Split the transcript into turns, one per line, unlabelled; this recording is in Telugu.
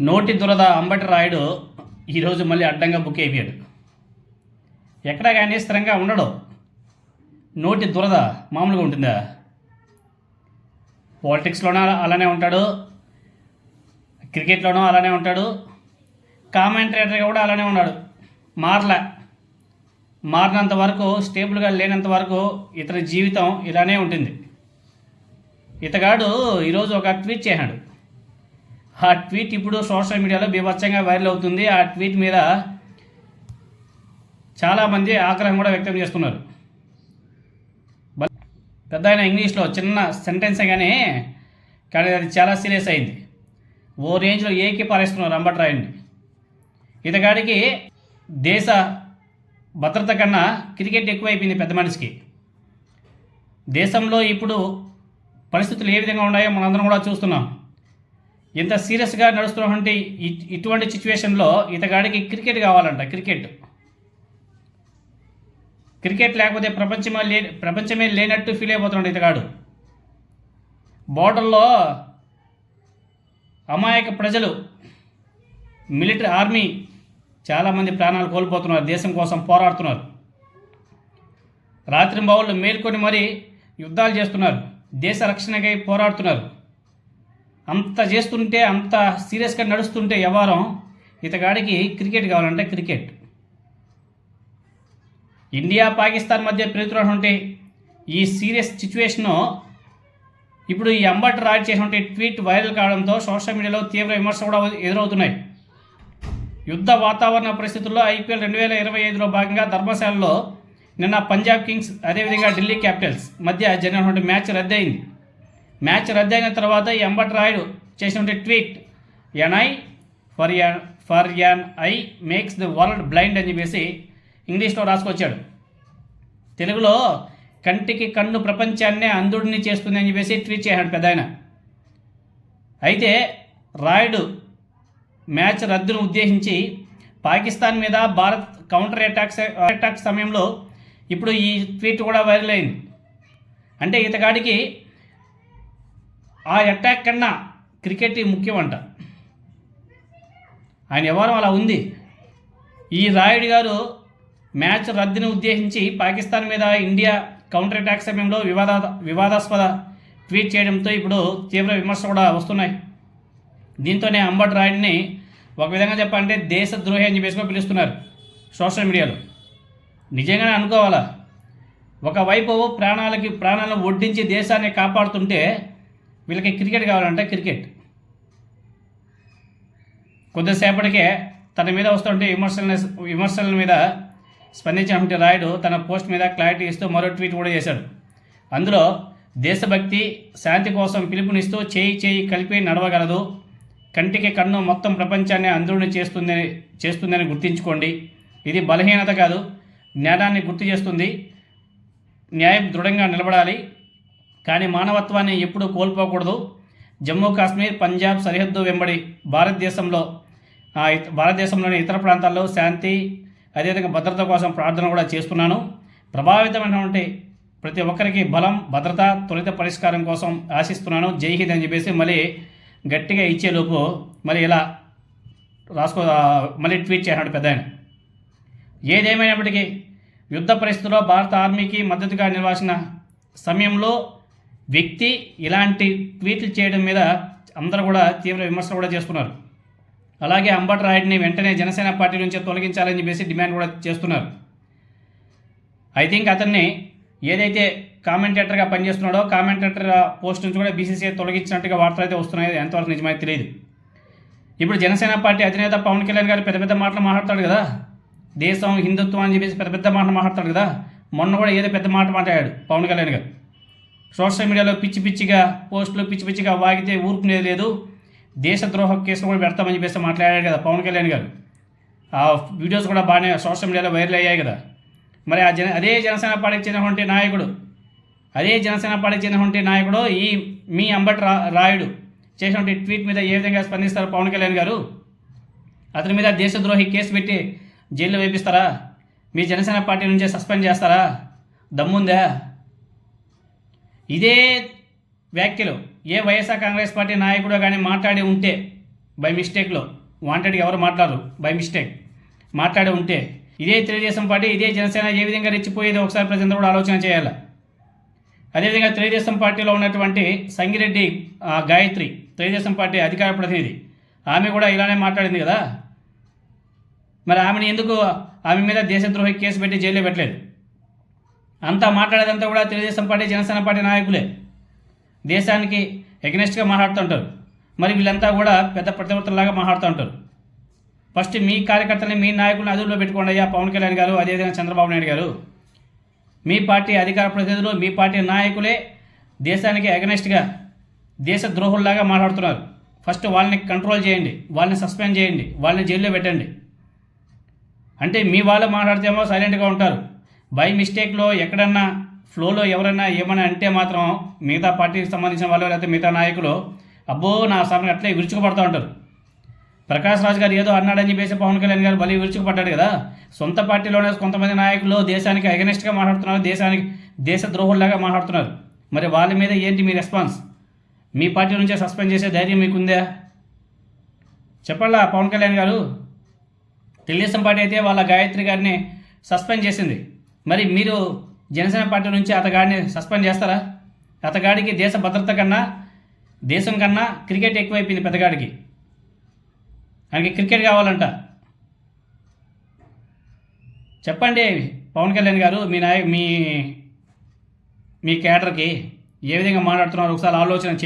నోటి దురద అంబటి రాయుడు ఈరోజు మళ్ళీ అడ్డంగా బుక్ అయిపోయాడు. ఎక్కడ కానీ స్థిరంగా ఉండడు. నోటి దురద మామూలుగా ఉంటుందా? పాలిటిక్స్లోనూ అలానే ఉంటాడు. క్రికెట్లోనూ అలానే ఉంటాడు. కామెంటేటర్గా కూడా అలానే ఉన్నాడు. మారలే. మారినంత వరకు స్టేబుల్గా లేనంత వరకు ఇతని జీవితం ఇలానే ఉంటుంది. ఇతగాడు ఈరోజు ఒక ట్వీట్ చేశాడు. ఆ ట్వీట్ ఇప్పుడు సోషల్ మీడియాలో బీభత్సంగా వైరల్ అవుతుంది. ఆ ట్వీట్ మీద చాలామంది ఆగ్రహం కూడా వ్యక్తం చేస్తున్నారు. పెద్ద ఆయన ఇంగ్లీష్లో చిన్న సెంటెన్స్ కానీ కానీ అది చాలా సీరియస్ అయింది. ఓ రేంజ్లో ఏకి పారేస్తున్నారు అంబట్ ఇతగాడికి దేశ భద్రత కన్నా క్రికెట్ ఎక్కువైపోయింది పెద్ద మనిషికి. దేశంలో ఇప్పుడు పరిస్థితులు ఏ విధంగా ఉన్నాయో మనందరం కూడా చూస్తున్నాం. ఇంత సీరియస్గా నడుస్తున్నటువంటి ఇటువంటి సిచ్యువేషన్లో ఇతగాడికి క్రికెట్ కావాలంట క్రికెట్. క్రికెట్ లేకపోతే ప్రపంచమే లే ప్రపంచమే లేనట్టు ఫీల్ అయిపోతున్నాడు ఇతగాడు. బోర్డర్లో అమాయక ప్రజలు మిలిటరీ ఆర్మీ చాలామంది ప్రాణాలు కోల్పోతున్నారు దేశం కోసం పోరాడుతున్నారు. రాత్రి బావుల్లో మేల్కొని మరీ యుద్ధాలు చేస్తున్నారు దేశ రక్షణకై పోరాడుతున్నారు. అంత చేస్తుంటే అంత సీరియస్గా నడుస్తుంటే వ్యవహారం ఇతగాడికి క్రికెట్ కావాలంటే క్రికెట్. ఇండియా పాకిస్తాన్ మధ్య పెరుగుతున్నటువంటి ఈ సీరియస్ సిచ్యువేషను ఇప్పుడు ఈ అంబట్ రాజ్ చేసినటువంటి ట్వీట్ వైరల్ కావడంతో సోషల్ మీడియాలో తీవ్ర విమర్శలు కూడా ఎదురవుతున్నాయి. యుద్ధ వాతావరణ పరిస్థితుల్లో ఐపీఎల్ రెండు వేల ఇరవై ఐదులో భాగంగా ధర్మశాలలో నిన్న పంజాబ్ కింగ్స్ అదేవిధంగా ఢిల్లీ క్యాపిటల్స్ మధ్య జరిగినటువంటి మ్యాచ్ రద్దయింది. మ్యాచ్ రద్దయిన తర్వాత ఎంబట్ రాయుడు చేసినటువంటి tweet an eye eye for an for an eye makes the world blind అని చెప్పేసి ఇంగ్లీష్లో రాసుకొచ్చాడు. తెలుగులో కంటికి కన్ను ప్రపంచాన్నే అంధుడిని చేస్తుంది అని చెప్పేసి ట్వీట్ చేశాడు పెద్ద ఆయన అయితే రాయుడు మ్యాచ్ రద్దును ఉద్దేశించి పాకిస్తాన్ మీద భారత్ కౌంటర్ అటాక్స్ అటాక్ సమయంలో ఇప్పుడు ఈ ట్వీట్ కూడా వైరల్ అయింది. అంటే ఇతగాడికి ఆ అటాక్ కన్నా క్రికెట్ ముఖ్యం అంట ఆయన వ్యవహారం అలా ఉంది? ఈ రాయుడు గారు మ్యాచ్ రద్దుని ఉద్దేశించి పాకిస్తాన్ మీద ఇండియా కౌంటర్ అటాక్ సమయంలో వివాద వివాదాస్పద ట్వీట్ చేయడంతో ఇప్పుడు తీవ్ర విమర్శలు కూడా వస్తున్నాయి. దీంతోనే అంబట్ రాయుడిని ఒక విధంగా చెప్పాలంటే దేశద్రోహి అని చెప్పేసి కూడా పిలుస్తున్నారు సోషల్ మీడియాలో. నిజంగానే అనుకోవాలా? ఒకవైపు ప్రాణాలకి ప్రాణాలను ఒడ్డించి దేశాన్ని కాపాడుతుంటే వీళ్ళకి క్రికెట్ కావాలంటే క్రికెట్. కొద్దిసేపటికే తన మీద వస్తుంటే విమర్శల విమర్శల మీద స్పందించినటువంటి రాయుడు తన పోస్ట్ మీద క్లారిటీ ఇస్తూ మరో ట్వీట్ కూడా చేశాడు. అందులో దేశభక్తి శాంతి కోసం పిలుపునిస్తూ చేయి చేయి కలిపి నడవగలదు కంటికి కన్ను మొత్తం ప్రపంచాన్ని అంధుడిని చేస్తుందని చేస్తుందని గుర్తించుకోండి. ఇది బలహీనత కాదు జ్ఞానాన్ని గుర్తు చేస్తుంది. న్యాయం దృఢంగా నిలబడాలి. కానీ మానవత్వాన్ని ఎప్పుడూ కోల్పోకూడదు. జమ్మూ కాశ్మీర్ పంజాబ్ సరిహద్దు వెంబడి భారతదేశంలో భారతదేశంలోని ఇతర ప్రాంతాల్లో శాంతి అదేవిధంగా భద్రత కోసం ప్రార్థన కూడా చేస్తున్నాను. ప్రభావితమైనటువంటి ప్రతి ఒక్కరికి బలం భద్రత త్వరిత పరిష్కారం కోసం ఆశిస్తున్నాను. జై హింద్ అని చెప్పేసి మళ్ళీ గట్టిగా ఇచ్చేలోపు మళ్ళీ ఇలా రాసుకో మళ్ళీ ట్వీట్ చేసినాడు పెద్ద ఆయన. ఏదేమైనప్పటికీ యుద్ధ పరిస్థితుల్లో భారత ఆర్మీకి మద్దతుగా నిలవాల్సిన సమయంలో వ్యక్తి ఇలాంటి ట్వీట్లు చేయడం మీద అందరూ కూడా తీవ్ర విమర్శలు కూడా చేస్తున్నారు. అలాగే అంబట్ రాయుడిని వెంటనే జనసేన పార్టీ నుంచి తొలగించాలని చెప్పేసి డిమాండ్ కూడా చేస్తున్నారు. ఐ థింక్ అతన్ని ఏదైతే కామెంటేటర్గా పనిచేస్తున్నాడో కామెంటేటర్ పోస్ట్ నుంచి కూడా బీసీసీఐ తొలగించినట్టుగా వార్తలు అయితే వస్తున్నాయి. ఎంతవరకు నిజమైతే తెలియదు. ఇప్పుడు జనసేన పార్టీ అధినేత పవన్ కళ్యాణ్ గారు పెద్ద పెద్ద మాటలు మాట్లాడతాడు కదా. దేశం హిందుత్వం అని చెప్పేసి పెద్ద పెద్ద మాటలు మాట్లాడతాడు కదా. మొన్న కూడా ఏదో పెద్ద మాట మాట్లాడాడు పవన్ కళ్యాణ్ గారు. సోషల్ మీడియాలో పిచ్చి పిచ్చిగా పోస్టులు పిచ్చి పిచ్చిగా వాగితే ఊరుకునేది లేదు. దేశద్రోహ కేసులు కూడా పెడతామని చెప్పేసి మాట్లాడారు కదా పవన్ కళ్యాణ్ గారు. ఆ వీడియోస్ కూడా బాగానే సోషల్ మీడియాలో వైరల్ అయ్యాయి కదా. మరి ఆ జన అదే జనసేన పార్టీకి చెందినటువంటి నాయకుడు అదే జనసేన పార్టీకి చెందినటువంటి నాయకుడు ఈ మీ అంబటి రా రాయుడు చేసినటువంటి ట్వీట్ మీద ఏ విధంగా స్పందిస్తారు పవన్ కళ్యాణ్ గారు? అతని మీద దేశద్రోహి కేసు పెట్టి జైల్లో వేపిస్తారా? మీ జనసేన పార్టీ నుంచే సస్పెండ్ చేస్తారా? దమ్ముందా? ఇదే వ్యాఖ్యలు. ఏ వైఎస్ఆర్ కాంగ్రెస్ పార్టీ నాయకుడు కానీ మాట్లాడి ఉంటే బై మిస్టేక్లో వాంటెడ్గా ఎవరు మాట్లాడరు బై మిస్టేక్ మాట్లాడి ఉంటే. ఇదే తెలుగుదేశం పార్టీ ఇదే జనసేన ఏ విధంగా రెచ్చిపోయేది ఒకసారి ప్రజలందరూ కూడా ఆలోచన చేయాలి. అదేవిధంగా తెలుగుదేశం పార్టీలో ఉన్నటువంటి సంగిరెడ్డి ఆ, గాయత్రి తెలుగుదేశం పార్టీ అధికార ప్రతినిధి ఆమె కూడా ఇలానే మాట్లాడింది కదా. మరి ఆమెను ఎందుకు ఆమె మీద దేశద్రోహి కేసు పెట్టి జైల్లో పెట్టలేదు? అంతా మాట్లాడేదంతా కూడా తెలుగుదేశం పార్టీ జనసేన పార్టీ నాయకులే. దేశానికి ఎగనెస్ట్గా మాట్లాడుతుంటారు. మరి వీళ్ళంతా కూడా పెద్ద ప్రతివర్తనలాగా మాట్లాడుతుంటారు. ఫస్ట్ మీ కార్యకర్తల్ని మీ నాయకులను అదుపులో పెట్టుకోండి అయ్యా పవన్ కళ్యాణ్ గారు అదేవిధంగా చంద్రబాబు నాయుడు గారు. మీ పార్టీ అధికార ప్రతినిధులు మీ పార్టీ నాయకులే దేశానికి అగనెస్ట్గా దేశ ద్రోహుల్లాగా మాట్లాడుతున్నారు. ఫస్ట్ వాళ్ళని కంట్రోల్ చేయండి వాళ్ళని సస్పెండ్ చేయండి వాళ్ళని జైల్లో పెట్టండి. అంటే మీ వాళ్ళు మాట్లాడితేమో సైలెంట్గా ఉంటారు. బై మిస్టేక్లో ఎక్కడన్నా ఫ్లోలో ఎవరైనా ఏమైనా అంటే మాత్రం మిగతా పార్టీకి సంబంధించిన వాళ్ళు లేకపోతే మిగతా నాయకులు అబ్బో నా సమయం అట్లే విరుచుకుపడుతూ ఉంటారు. ప్రకాష్ రాజ్ గారు ఏదో అన్నాడని చెప్పేసి పవన్ కళ్యాణ్ గారు బలి విరుచుకుపడ్డాడు కదా. సొంత పార్టీలోనే కొంతమంది నాయకులు దేశానికి అగెనిస్ట్గా మాట్లాడుతున్నారు దేశానికి దేశ ద్రోహుల్లాగా మాట్లాడుతున్నారు. మరి వాళ్ళ మీద ఏంటి మీ రెస్పాన్స్ మీ పార్టీ నుంచే సస్పెండ్ చేసే ధైర్యం మీకుందా? చెప్పాలా పవన్ కళ్యాణ్ గారు? తెలుగుదేశం పార్టీ అయితే వాళ్ళ గాయత్రి గారిని సస్పెండ్ చేసింది. మరి మీరు జనసేన పార్టీ నుంచి అతగాడిని సస్పెండ్ చేస్తారా? అతగాడికి దేశ భద్రత కన్నా దేశం కన్నా క్రికెట్ ఎక్కువైపోయింది పెద్దగాడికి. ఆయనకి క్రికెట్ కావాలంట. చెప్పండి పవన్ కళ్యాణ్ గారు మీ నాయ మీ మీ క్యాడర్కి ఏ విధంగా మాట్లాడుతున్నారు? ఒకసారి ఆలోచన